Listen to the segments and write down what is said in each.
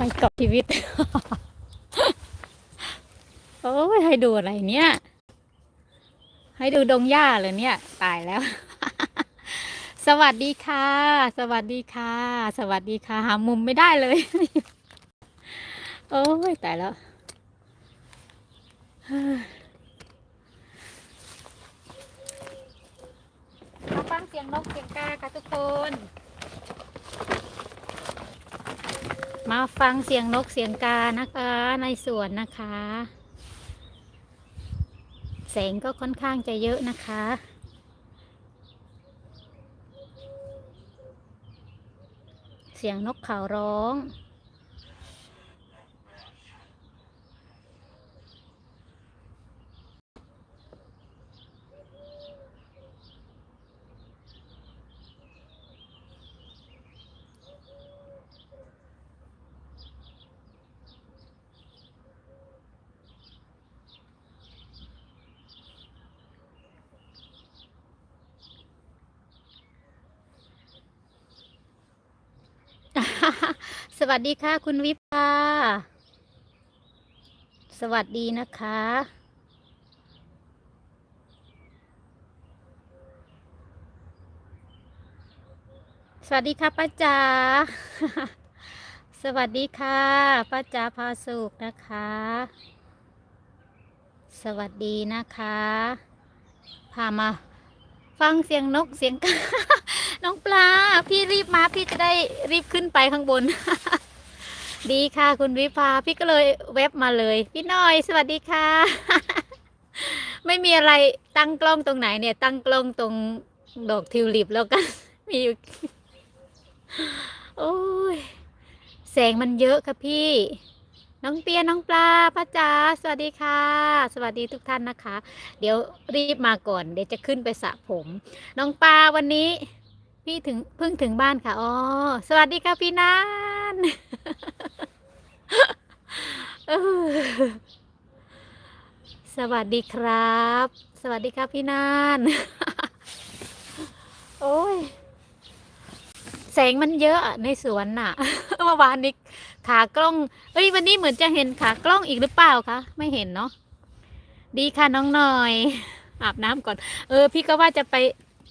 ไม่กอบชีวิต โอ้ยให้ดูอะไรเนี่ย ให้ดูดงหญ้าเลยเนี่ย ตายแล้ว สวัสดีค่ะ สวัสดีค่ะ สวัสดีค่ะ หามุมไม่ได้เลย โอ้ยตายแล้วมาฟังเสียงนกเสียงกาค่ะทุกคน มาฟังเสียงนกเสียงกานะคะในสวนนะคะ แสงก็ค่อนข้างจะเยอะนะคะเสียงนกเขาร้อง สวัสดีค่ะ คุณวิภาสวัสดีนะคะ สวัสดีค่ะป้าจ๋าสวัสดีค่ะป้าจ๋าพาสุขนะคะ สวัสดีนะคะ พามา ฟังเสียงนกเสียงกา น้องปลา พี่รีบมาพี่จะได้รีบขึ้นไปข้างบน ดีค่ะ คุณวิภาพี่ก็เลยเว็บมาเลย พี่น้อยสวัสดีค่ะ ไม่มีอะไรตั้งกล้องตรงไหนเนี่ย ตั้งกล้องตรงดอกทิวลิปแล้วกันมีอยู่โอ้ยแสงมันเยอะค่ะพี่ น้องเปียน้องปลาป้าจ๋าสวัสดีค่ะ สวัสดีทุกท่านนะคะ เดี๋ยวรีบมาก่อน เดี๋ยวจะขึ้นไปสระผม น้องปลาวันนี้ พี่ถึงเพิ่งถึงบ้านค่ะ อ๋อ สวัสดีค่ะพี่นานสวัสดีครับ สวัสดีครับพี่นาน โอ้ย แสงมันเยอะอะในสวนน่ะ เมื่อวานนี้ขากล้อง เอ้ย วันนี้เหมือนจะเห็นขากล้องอีกหรือเปล่าคะ ไม่เห็นเนาะ ดีค่ะน้องหน่อย อาบน้ำก่อน เออ พี่ก็ว่าจะไป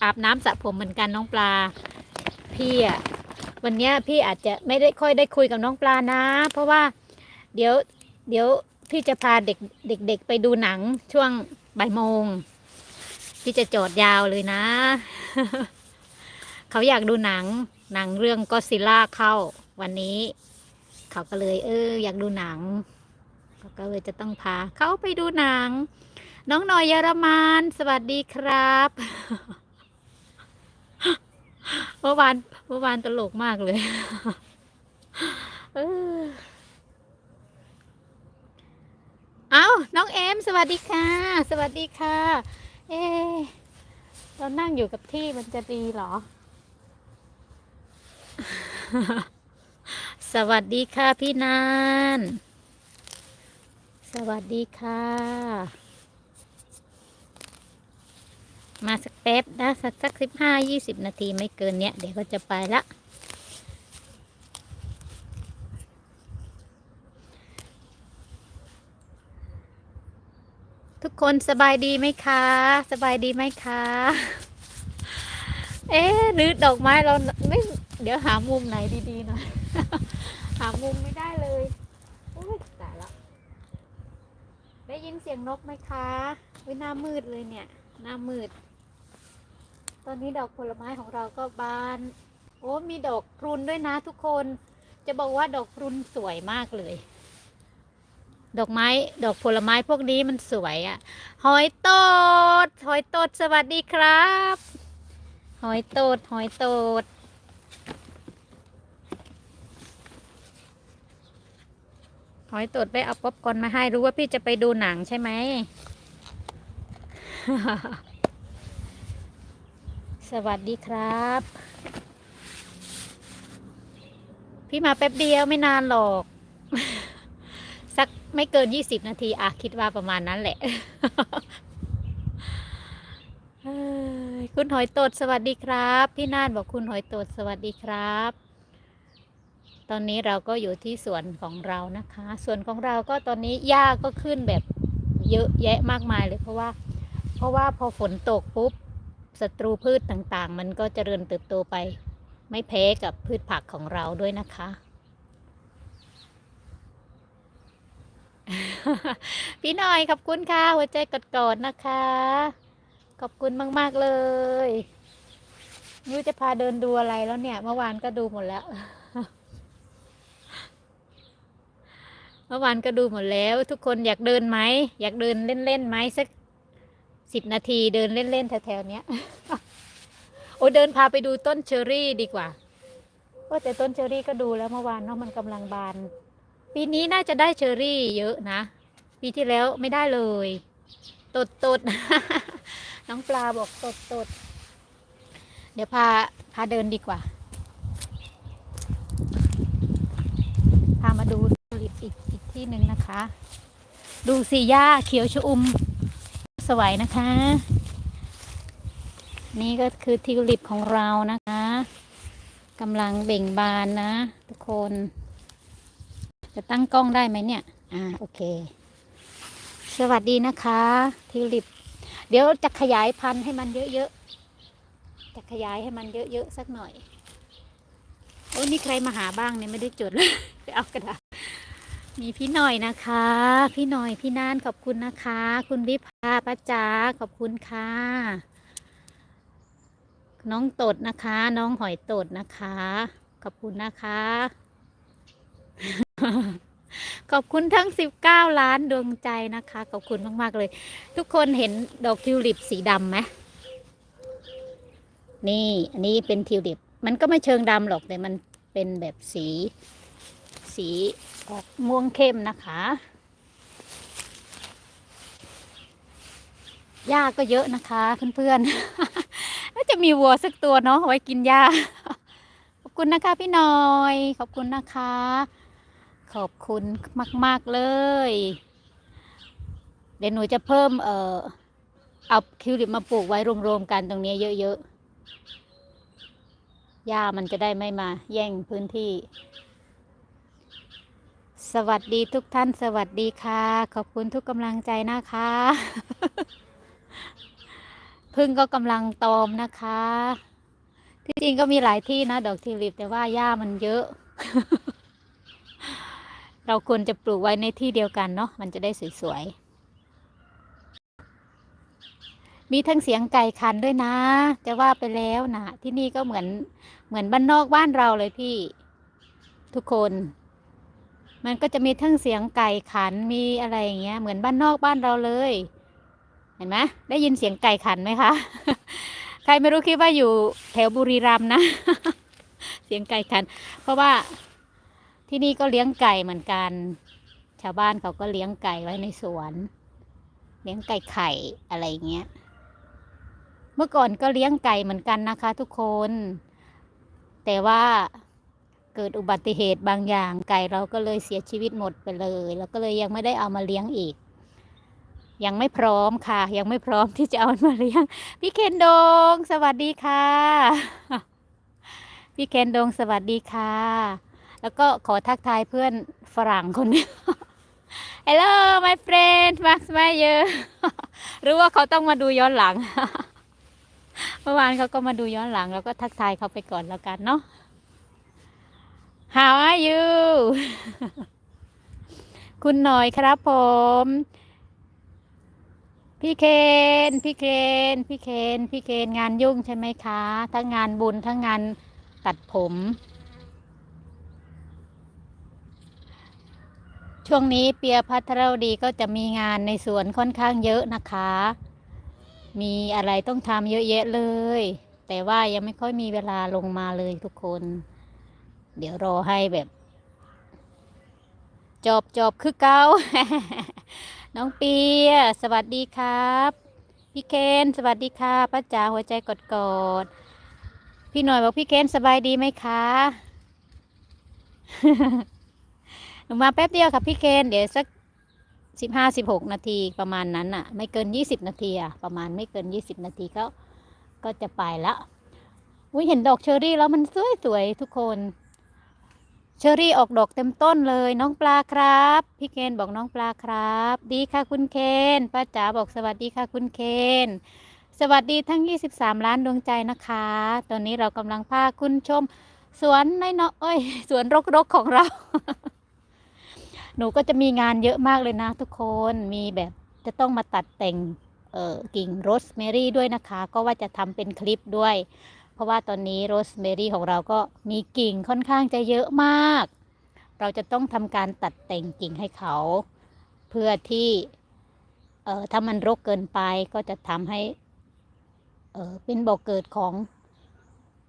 อาบน้ำสระผมเหมือนกันน้องปลา พี่อะวันนี้พี่อาจจะไม่ได้ค่อยได้คุยกับน้องปลานะ เพราะว่าเดี๋ยวเดี๋ยวพี่จะพาเด็กเด็กๆไปดูหนังช่วงบ่ายโมง พี่จะจอดยาวเลยนะ เขาอยากดูหนัง หนังเรื่องก็ซิล่าเข้าวันนี้ เขาก็เลย เออ อยากดูหนังเขาก็เลยจะต้องพาเขาไปดูหนัง น้องหน่อยเยอรมัน สวัสดีครับ เมื่อวานเมื่อวานตลกมากเลยเออเอาน้องเอม สวัสดีค่ะ สวัสดีค่ะ เอเรานั่งอยู่กับที่มันจะดีเหรอ สวัสดีค่ะพี่นาน สวัสดีค่ะ มาสักแป๊บนะสักสักสิบห้ายี่สิบนาทีไม่เกินเนี้ยเดี๋ยวก็จะไปละทุกคนสบายดีไหมคะ สบายดีไหมคะ เอ๊หรือดอกไม้เราไม่เดี๋ยวหามุมไหนดีๆหน่อย หามุมไม่ได้เลยอุ้ยตายล้วได้ยินเสียงนกไหมคะวิหน้ามืดเลยเนี่ย หน้ามืด ตอนนี้ดอกผลไม้ของเราก็บาน โอ้มีดอกพรุนด้วยนะทุกคน จะบอกว่าดอกพรุนสวยมากเลย ดอกไม้ดอกผลไม้พวกนี้มันสวยอะ่ะ หอยโตด หอยโตดสวัสดีครับ หอยโตด หอยโตดหอยตดไปเอาป๊อปคอนมาให้รู้ว่าพี่จะไปดูหนังใช่ไหม สวัสดีครับ พี่มาแป๊บเดียวไม่นานหรอก สักไม่เกินยี่สิบนาทีอะคิดว่าประมาณนั้นแหละคุณหอยตดสวัสดีครับ พี่นานบอกคุณหอยตดสวัสดีครับ ตอนนี้เราก็อยู่ที่สวนของเรานะคะสวนของเราก็ตอนนี้หญ้าก็ขึ้นแบบเยอะแยะมากมายเลยเพราะว่า เพราะว่าพอฝนตกปุ๊บ ศัตรูพืชต่างๆ มันก็เจริญเติบโตไป ไม่แพ้กับพืชผักของเราด้วยนะคะ พี่หน่อยขอบคุณค่ะ หัวใจกอดๆนะคะ ขอบคุณมากๆเลยไมรู้จะพาเดินดูอะไรแล้วเนี่ย เมื่อวานก็ดูหมดแล้ว เมื่อวานก็ดูหมดแล้ว ทุกคนอยากเดินไหม อยากเดินเล่นๆไหมสัก สิบนาทีเดินเล่นๆแถวๆเนี้ย โอ้เดินพาไปดูต้นเชอรี่ดีกว่าโอ้แต่ต้นเชอรี่ก็ดูแล้วเมื่อวานเนาะมันกำลังบาน ปีนี้น่าจะได้เชอรี่เยอะนะ ปีที่แล้วไม่ได้เลย ตดตดน้องปลาบอกตดตดเดี๋ยวพาพาเดินดีกว่า พามาดูทิวลิปอีกอีกที่หนึ่งนะคะ ดูสีหญ้าเขียวชอุ่ม สวยนะคะ นี่ก็คือทิวลิปของเรานะคะกำลังเบ่งบานนะ ทุกคน จะตั้งกล้องได้ไหมเนี่ย อ่าโอเค สวัสดีนะคะ ทิวลิป เดี๋ยวจะขยายพันธุ์ให้มันเยอะๆ จะขยายให้มันเยอะๆสักหน่อย โอ้ยมีใครมาหาบ้างเนี่ยไม่ได้จดเลยไปเอากระดาษ มีพี่หน่อยนะคะ พี่หน่อยพี่นานขอบคุณนะคะ คุณวิภาป้าจ๋าขอบคุณค่ะ น้องตดนะคะ น้องหอยตดนะคะ ขอบคุณนะคะ ขอบคุณทั้ง 19 ล้านดวงใจนะคะ ขอบคุณมาก ๆ เลย ทุกคนเห็นดอกทิวลิปสีดำไหมนี่ อันนี้เป็นทิวลิป มันก็ไม่เชิงดำหรอกแต่มันเป็นแบบสี สีออกม่วงเข้มนะคะหญ้าก็เยอะนะคะเพื่อนๆน่าจะมีวัวสักตัวเนาะไว้กินหญ้า ขอบคุณนะคะพี่น้อย ขอบคุณนะคะ ขอบคุณมาก ๆ เลย เดี๋ยวหนูจะเพิ่มเอ่อเอาคิวลิปมาปลูกไว้รวมๆกันตรงนี้เยอะๆหญ้ามันจะได้ไม่มาแย่งพื้นที่ สวัสดีทุกท่านสวัสดีค่ะ ขอบคุณทุกกำลังใจนะคะ พึ่งก็กำลังตอมนะคะ ที่จริงก็มีหลายที่นะ ดอกทิวลิป แต่ว่าหญ้ามันเยอะ เราควรจะปลูกไว้ในที่เดียวกันเนาะมันจะได้สวยๆ มีทั้งเสียงไก่ขันด้วยนะ จะว่าไปแล้วนะที่นี่ก็เหมือนเหมือนบ้านนอกบ้านเราเลยพี่ ทุกคน มันก็จะมีทั้งเสียงไก่ขันมีอะไรอย่างเงี้ย เหมือนบ้านนอกบ้านเราเลย เห็นไหมได้ยินเสียงไก่ขันไหมคะ ใครไม่รู้คิดว่าอยู่แถวบุรีรัมย์นะ เสียงไก่ขัน เพราะว่าที่นี่ก็เลี้ยงไก่เหมือนกัน ชาวบ้านเขาก็เลี้ยงไก่ไว้ในสวน เลี้ยงไก่ไข่อะไรอย่างเงี้ย เมื่อก่อนก็เลี้ยงไก่เหมือนกันนะคะ ทุกคน แต่ว่า เกิดอุบัติเหตุบางอย่าง ไก่เราก็เลยเสียชีวิตหมดไปเลย แล้วก็เลยยังไม่ได้เอามาเลี้ยงอีก ยังไม่พร้อมค่ะ ยังไม่พร้อมที่จะเอามาเลี้ยง พี่เคนดง สวัสดีค่ะ พี่เคนดงสวัสดีค่ะ แล้วก็ขอทักทายเพื่อนฝรั่งคนนี้ Hello my friend Max Meyer หรือว่าเขาต้องมาดูย้อนหลัง เมื่อวานเขาก็มาดูย้อนหลัง แล้วก็ทักทายเขาไปก่อนแล้วกันเนาะ How are you คุณหน่อยครับผม พี่เคน พี่เคน พี่เคน พี่เคนงานยุ่งใช่ไหมคะ ทั้งงานบุญทั้งงานตัดผม ช่วงนี้เปียพัทรวดีก็จะมีงานในสวนค่อนข้างเยอะนะคะ มีอะไรต้องทำเยอะแยะเลย แต่ว่ายังไม่ค่อยมีเวลาลงมาเลยทุกคน เดี๋ยวรอให้แบบจบจบคือเก้าน้องเปีย สวัสดีครับ พี่เคนสวัสดีค่ะป้าจ๋าหัวใจกดกดพี่หน่อยบอกพี่เคนสบายดีไหมคะหนูมาแป๊บเดียวค่ะพี่เคนเดี๋ยวสักสิบห้าสิบหกนาทีประมาณนั้นอะไม่เกินยี่สิบนาทีอะประมาณไม่เกินยี่สิบนาทีก็ก็จะไปละอุ้ยเห็นดอกเชอรี่แล้วมันสวยสวยทุกคน เชอรี่ออกดอกเต็มต้นเลยน้องปลาครับ พี่เคนบอกน้องปลาครับ ดีค่ะคุณเคนป้าจ๋าบอกสวัสดีค่ะคุณเคนสวัสดีทั้ง 23 ล้านดวงใจนะคะ ตอนนี้เรากำลังพาคุณชม สวนในเนาะเอ้ยสวนรกๆของเรา หนูก็จะมีงานเยอะมากเลยนะทุกคนมีแบบจะต้องมาตัดแต่งกิ่งโรสแมรี่ด้วยนะคะ ก็ว่าจะทำเป็นคลิปด้วย ราะว่าตอนนี้โรสแมรี่ของเราก็มีกิ่งค่อนข้างจะเยอะมาก เราจะต้องทำการตัดแต่งกิ่งให้เขา เพื่อที่เอ่อถ้ามันรกเกินไปก็จะทำให้เอ่อเป็นบ่อกเกิดของ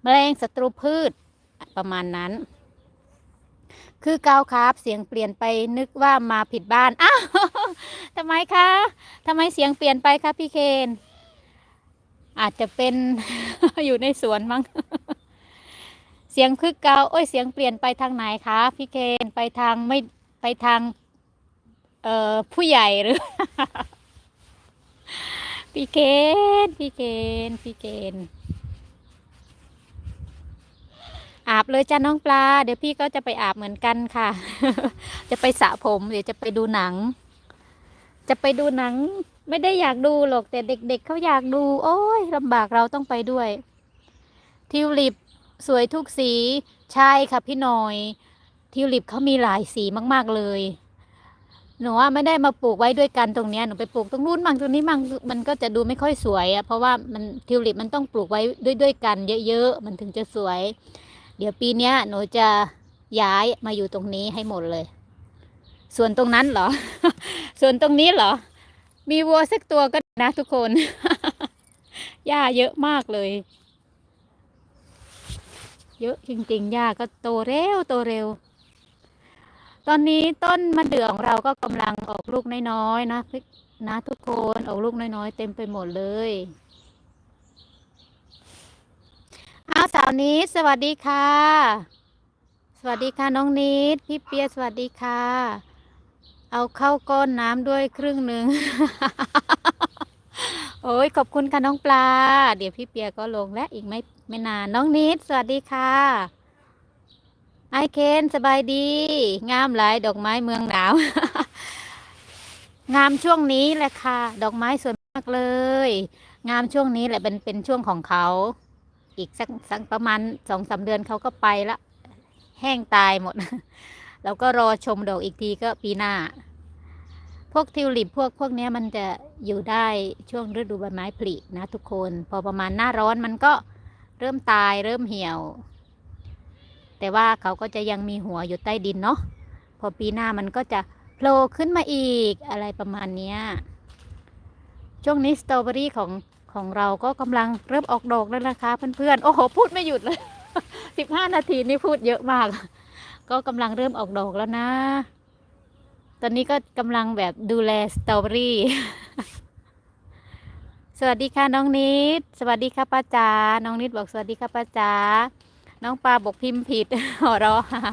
แมลงศัตรูพืชประมาณนั้น คือกาวครับเสียงเปลี่ยนไปนึกว่ามาผิดบ้านอ้าวทำไมคะทำไมเสียงเปลี่ยนไปคะพี่เคน อาจจะเป็น อยู่ในสวนมั้ง เสียงคึกเกาโอ้ยเสียงเปลี่ยนไปทางไหนคะพี่เคนไปทางไม่ไปทาง เอ่อผู้ใหญ่หรือ พี่เคนพี่เคนพี่เคนอาบเลยจ้าน้องปลา เดี๋ยวพี่ก็จะไปอาบเหมือนกันค่ะ จะไปสระผมเดี๋ยวจะไปดูหนัง จะไปดูหนัง ไม่ได้อยากดูหรอกแต่เด็กๆเขาอยากดู โอ้ยลำบากเราต้องไปด้วย ทิวลิปสวยทุกสีใช่ค่ะพี่หน่อย ทิวลิปเขามีหลายสีมาก ๆเลย หนูว่าไม่ได้มาปลูกไว้ด้วยกันตรงเนี้ยหนูไปปลูกตรงนู้นมั่งตรงนี้มั่งมันก็จะดูไม่ค่อยสวยอะเพราะว่ามันทิวลิปมันต้องปลูกไว้ด้วยด้วยกัน เยอะๆมันถึงจะสวย เดี๋ยวปีเนี้ยหนูจะย้ายมาอยู่ตรงนี้ให้หมดเลย ส่วนตรงนั้นเหรอ ส่วนตรงนี้เหรอ มีวัวสักตัวก็ได้นะทุกคน หญ้าเยอะมากเลย เยอะจริงๆ หญ้าก็โตเร็วโตเร็ว ตอนนี้ต้นมะเดื่อของเราก็กำลังออกลูกน้อยๆนะนะทุกคนออกลูกน้อยๆ เต็มไปหมดเลยอาสาวนิดสวัสดีค่ะ สวัสดีค่ะน้องนิดพี่เปียสวัสดีค่ะ เอาเข้าก้อนน้ำด้วยครึ่งหนึ่ง โอ้ยขอบคุณค่ะน้องปลา เดี๋ยวพี่เปียก็ลงและอีกไม่ไม่นานน้องนิด สวัสดีค่ะไอเคนสบายดี งามหลายดอกไม้เมืองหนาว งามช่วงนี้แหละค่ะ ดอกไม้สวยมากเลย งามช่วงนี้แหละเป็นเป็นช่วงของเขา อีกสักสักประมาณสองสามเดือนเขาก็ไปละ แห้งตายหมด แล้วก็รอชมดอกอีกทีก็ปีหน้า พวกทิวลิปพวกพวกนี้มันจะอยู่ได้ช่วงฤดูใบไม้ผลินะทุกคน พอประมาณหน้าร้อนมันก็เริ่มตายเริ่มเหี่ยว แต่ว่าเขาก็จะยังมีหัวอยู่ใต้ดินเนาะพอปีหน้ามันก็จะโผล่ขึ้นมาอีกอะไรประมาณนี้ช่วงนี้สตรอเบอรี่ของของเราก็กำลังเริ่มออกดอกแล้วนะคะเพื่อนๆ โอ้โห พูดไม่หยุดเลยสิบห้านาทีนี่พูดเยอะมาก ก็กำลังเริ่มออกดอกแล้วนะ ตอนนี้ก็กำลังแบบดูแลสตรอเบอรี่ สวัสดีค่ะน้องนิด สวัสดีค่ะป้าจ๋า น้องนิดบอกสวัสดีค่ะป้าจ๋า น้องปลาบอกพิมพ์ผิดหัวเราะค่ะ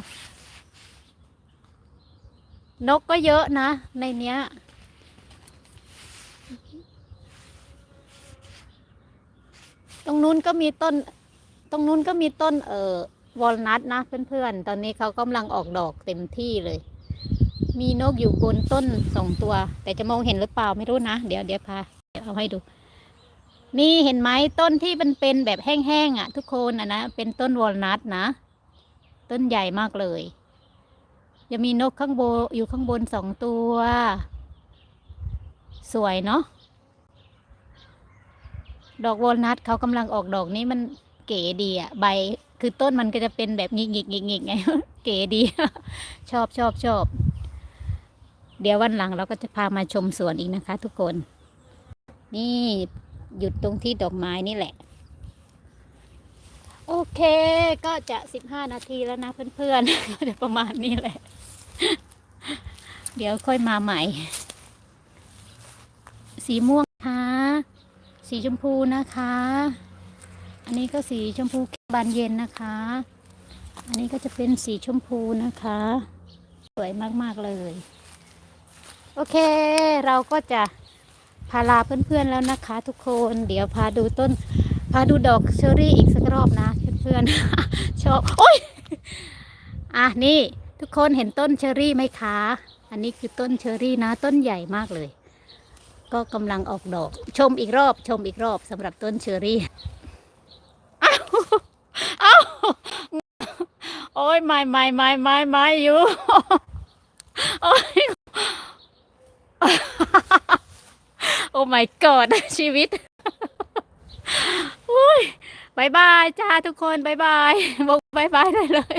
นกก็เยอะนะ ในเนี้ย ตรงนู้นก็มีต้น ตรงนู้นก็มีต้นเออ วอลนัทนะเพื่อนๆ ตอนนี้เขากำลังออกดอกเต็มที่เลย มีนกอยู่บนต้นสองตัว แต่จะมองเห็นหรือเปล่าไม่รู้นะ เดี๋ยวเดี๋ยวพาเดี๋ยวเอาให้ดู นี่เห็นไหมต้นที่มันเป็นแบบแห้งๆอะ ทุกคนอะนะเป็นต้นวอลนัทนะ ต้นใหญ่มากเลยจะมีนกข้างบนอยู่ข้างบนสองตัว สวยเนาะดอกวอลนัทเขากำลังออกดอกนี้มันเก๋ดีอะใบ คือต้นมันก็จะเป็นแบบงิกงิกงิกงิกไง เก๋ดี ชอบชอบชอบ เดี๋ยววันหลังเราก็จะพามาชมสวนอีกนะคะ ทุกคน นี่หยุดตรงที่ดอกไม้นี่แหละ โอเค ก็จะสิบห้านาทีแล้วนะเพื่อนๆก็จะประมาณนี้แหละ เดี๋ยวค่อยมาใหม่ สีม่วงค่ะ สีชมพูนะคะ อันนี้ก็สีชมพูบานเย็นนะคะ อันนี้ก็จะเป็นสีชมพูนะคะ สวยมากๆเลย โอเค เราก็จะพาลาเพื่อนๆแล้วนะคะ ทุกคน เดี๋ยวพาดูต้น พาดูดอกเชอรี่อีกสักรอบนะเพื่อนๆ ชอบ โอ้ยออะนี่ทุกคนเห็นต้นเชอรี่ไหมคะ อันนี้คือต้นเชอรี่นะ ต้นใหญ่มากเลย ก็กำลังออกดอก ชมอีกรอบ ชมอีกรอบสำหรับต้นเชอรี่ อ้าวอ้าโอ้ยไม่ไม่ไม่ไม่ไม่อยู่โอ้ยโอ้ my god ชีวิตโอ้ยบายบายจ้าทุกคนบายบายบอกบายบายได้เลย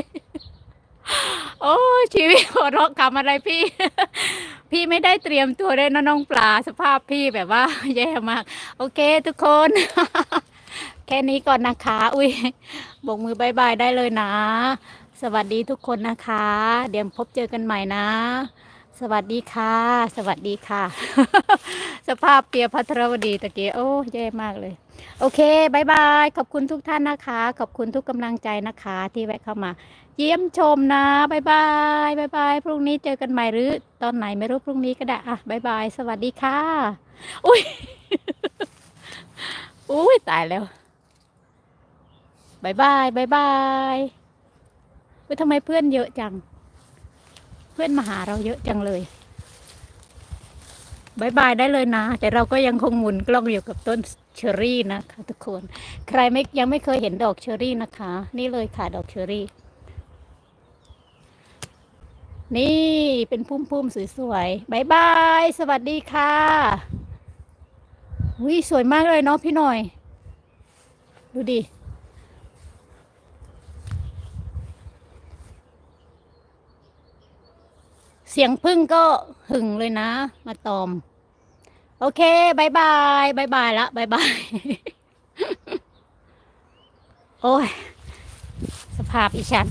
โอ้ชีวิตหัวเราะกำอะไรพี่ พี่ไม่ได้เตรียมตัวเลยนะน้องปลาสภาพพี่แบบว่าแย่มาก โอเคทุกคน แค่นี้ก่อนนะคะ อุ้ยบอกมือบายบายได้เลยนะ สวัสดีทุกคนนะคะ เดี๋ยวพบเจอกันใหม่นะ สวัสดีค่ะ สวัสดีค่ะ สภาพเปียพัทรวดีตะเกียโอ้แย่มากเลย โอเคบายบาย ขอบคุณทุกท่านนะคะ ขอบคุณทุกกำลังใจนะคะ ที่แวะเข้ามา เยี่ยมชมนะบายบายบายบาย พรุ่งนี้เจอกันใหม่หรือ ตอนไหนไม่รู้พรุ่งนี้ก็ได้อะบายบาย สวัสดีค่ะ อุ้ยอุ้ยตายแล้ว บายบายบายบายเฮ้ยทำไมเพื่อนเยอะจัง เพื่อนมาหาเราเยอะจังเลยบายบายได้เลยนะ แต่เราก็ยังคงหมุนกล้องอยู่กับต้นเชอรี่นะคะทุกคน ใครไม่ยังไม่เคยเห็นดอกเชอรี่นะคะ นี่เลยค่ะดอกเชอรี่ นี่เป็นพุ่มๆสวยๆบายบาย สวัสดีค่ะวิสวยมากเลยเนาะพี่หน่อย ดูดิ เสียงพึ่งก็หึงเลยนะ มาตอม โอเคบายบายบายบายละบายบาย โอ้ย สภาพอีฉัน